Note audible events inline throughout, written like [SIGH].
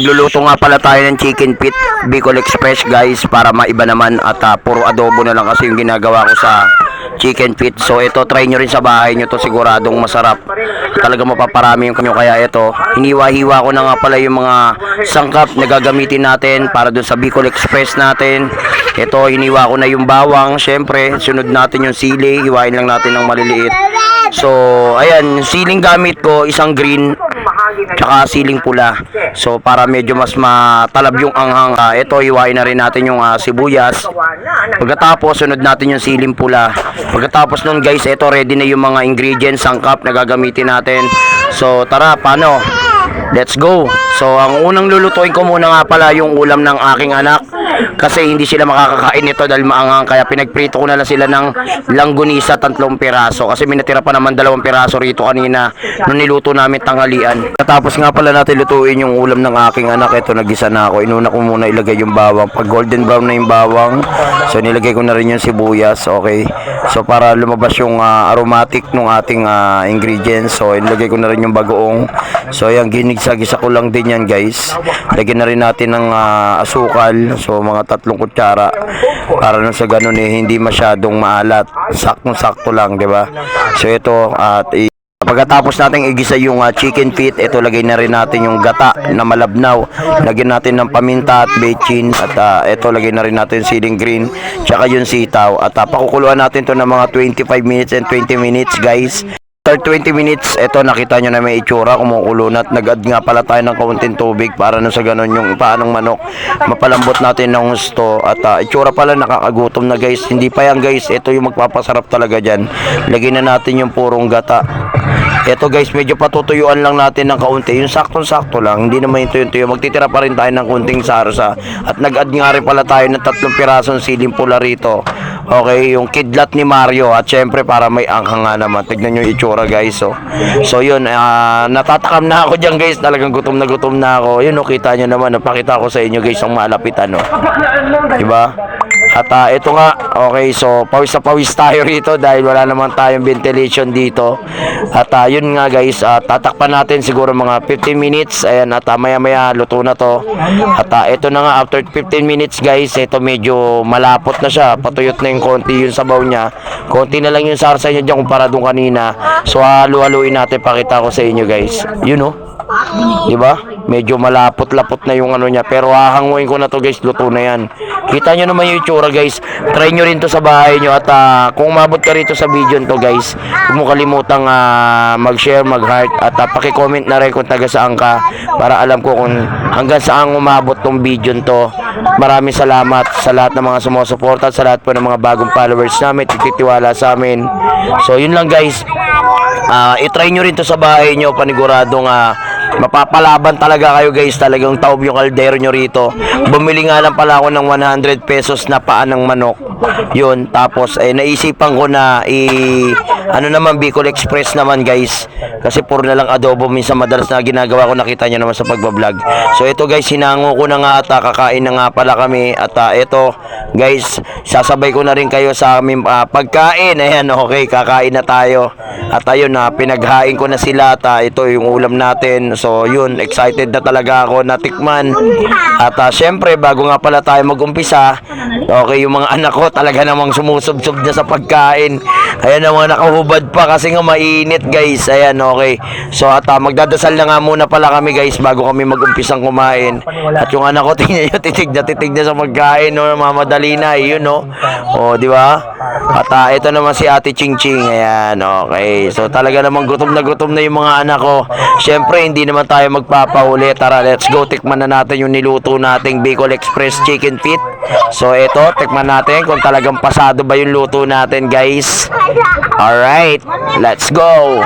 Luluto nga pala tayo ng chicken pit Bicol Express guys para maiba naman at ah, puro adobo na lang kasi yung ginagawa ko sa chicken pit. So ito try nyo rin sa bahay nyo to siguradong masarap. Talaga mapaparami yung kanyo kaya ito. Hiniwa-hiwa ko na nga pala yung mga sangkap na gagamitin natin para dun sa Bicol Express natin. Ito hiniwa ko na yung bawang. Syempre sunod natin yung sili. Hiwain lang natin ng maliliit. So ayan, siling gamit ko isang green tsaka siling pula. So para medyo mas matalab yung anghang. ah, ito hiwain na rin natin yung ah, sibuyas. Pagkatapos sunod natin yung siling pula. Pagkatapos nun guys, ito ready na yung mga ingredients, sangkap na gagamitin natin. So tara, paano? Let's go. So ang unang lulutuin ko muna nga pala yung ulam ng aking anak kasi hindi sila makakakain nito dahil maanghang kaya pinagprito ko na lang sila ng langgunisa tatlong piraso kasi minatira pa naman dalawang piraso rito kanina nung niluto namin tanghalian. Tapos nga pala natin lutuin yung ulam ng aking anak. Ito nagisa na ako. Inuna ko muna ilagay yung bawang. Pag golden brown na yung bawang, so nilagay ko na rin yung sibuyas. Okay. So para lumabas yung ah, aromatic ng ating ah, ingredients. So ilagay ko na rin yung bagoong. So ayan, ginigsa-gisa ko lang din yan guys. Lagyan na rin natin ng ah, asukal. So mga tatlong kutsara. Para na sa ganun eh, hindi masyadong maalat. Saktong-sakto lang, di ba? So ito, at i- Pagkatapos natin igisa yung ah, chicken feet, ito lagay na rin natin yung gata na malabnaw. Lagyan natin ng paminta at bechin at ah, ito lagay na rin natin siling green tsaka yung sitaw at ah, pakukuluan natin to ng mga 25 minutes and 20 minutes guys. After 20 minutes, ito nakita nyo na may itsura, kumukulo na at nag-add nga pala tayo ng kaunting tubig para na sa ganun yung paanong manok. Mapalambot natin ng gusto at ah, itsura pala nakakagutom na guys. Hindi pa yan guys, ito yung magpapasarap talaga dyan. Lagyan na natin yung purong gata. Ito guys, medyo patutuyuan lang natin ng kaunti. Yung saktong-sakto lang, hindi naman ito yung tuyo. Magtitira pa rin tayo ng kunting sarsa. At nag-add nga rin pala tayo ng tatlong pirasong siling pula rito. Okay, yung kidlat ni Mario. At syempre para may anghang nga naman. Tignan nyo itsura guys. So, so yun, ah, natatakam na ako dyan guys. Talagang gutom na gutom na ako. Yun, oh, kita nyo naman. Napakita ko sa inyo guys ang malapit ano. Diba? At ah, ito nga, okay, so pawis na pawis tayo rito dahil wala naman tayong ventilation dito. At ah, yun nga guys, ah, tatakpan natin siguro mga 15 minutes. Ayan, at maya maya luto na to. At ah, ito na nga, after 15 minutes guys, ito medyo malapot na siya. Patuyot na yung konti yung sabaw niya. Konti na lang yung sarsa niya dyan kumpara doon kanina. So halu-haluin natin, pakita ko sa inyo guys. Yun oh. Di ba? Medyo malapot-lapot na yung ano niya. Pero hahanguin ko na to guys, luto na yan. Kita nyo naman yung itsura guys. Try nyo rin to sa bahay nyo. At ah, kung umabot ka rito sa video to guys, huwag mo kalimutang ah, mag-share, mag-heart. At uh, paki-comment na rin kung taga saan ka. Para alam ko kung hanggang saan umabot tong video to. Maraming salamat sa lahat ng mga sumusuporta. Sa lahat po ng mga bagong followers namin. Tititiwala sa amin. So yun lang guys. Ah, i-try nyo rin to sa bahay nyo paniguradong ah, mapapalaban talaga kayo guys. Talagang taob yung kaldero nyo rito. Bumili nga lang pala ako ng 100 pesos na paan ng manok. Yun tapos eh naisipan ko na i ano naman Bicol Express naman guys. Kasi puro na lang adobo. Minsan madalas na ginagawa ko nakita nyo naman sa pagbablog. So ito guys hinango ko na nga at ah, kakain na nga pala kami. At ah, ito guys sasabay ko na rin kayo sa aming ah, pagkain. Ayan okay kakain na tayo. At ayun na pinaghain ko na sila. At ah, ito yung ulam natin so yun excited na talaga ako na tikman at ah, syempre bago nga pala tayo magumpisa okay yung mga anak ko talaga namang sumusubsob na sa pagkain. Ayan na mga nakahubad pa kasi nga mainit guys. Ayan okay. So at ah, magdadasal na nga muna pala kami guys bago kami magumpisang kumain. At yung anak ko [LAUGHS] tingnan nyo titig na titig na sa pagkain no mamadali na eh, yun no. O di ba at ah, ito naman si Ate Ching Ching ayan okay. So talaga namang gutom na gutom na yung mga anak ko. Syempre hindi naman tayo magpapahuli. Tara let's go. Tikman na natin yung niluto nating Bicol Express Chicken Feet. So ito tikman natin kung talagang pasado ba yung luto natin guys. Alright let's go.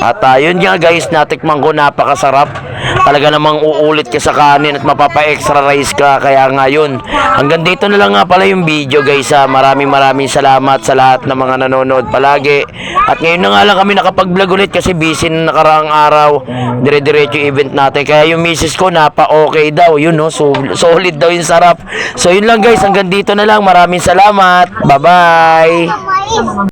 At uh, yun nga guys, natikman ko napakasarap. Talaga namang uulit ka sa kanin at mapapa-extra rice ka. Kaya ngayon, hanggang dito na lang nga pala yung video guys. Ha. Maraming maraming salamat sa lahat ng mga nanonood palagi. At ngayon na nga lang kami nakapag-vlog ulit kasi busy na nakaraang araw. Dire-diretso event natin. Kaya yung misis ko napa-okay daw. Yun no, so, solid daw yung sarap. So yun lang guys, hanggang dito na lang. Maraming salamat. Bye-bye.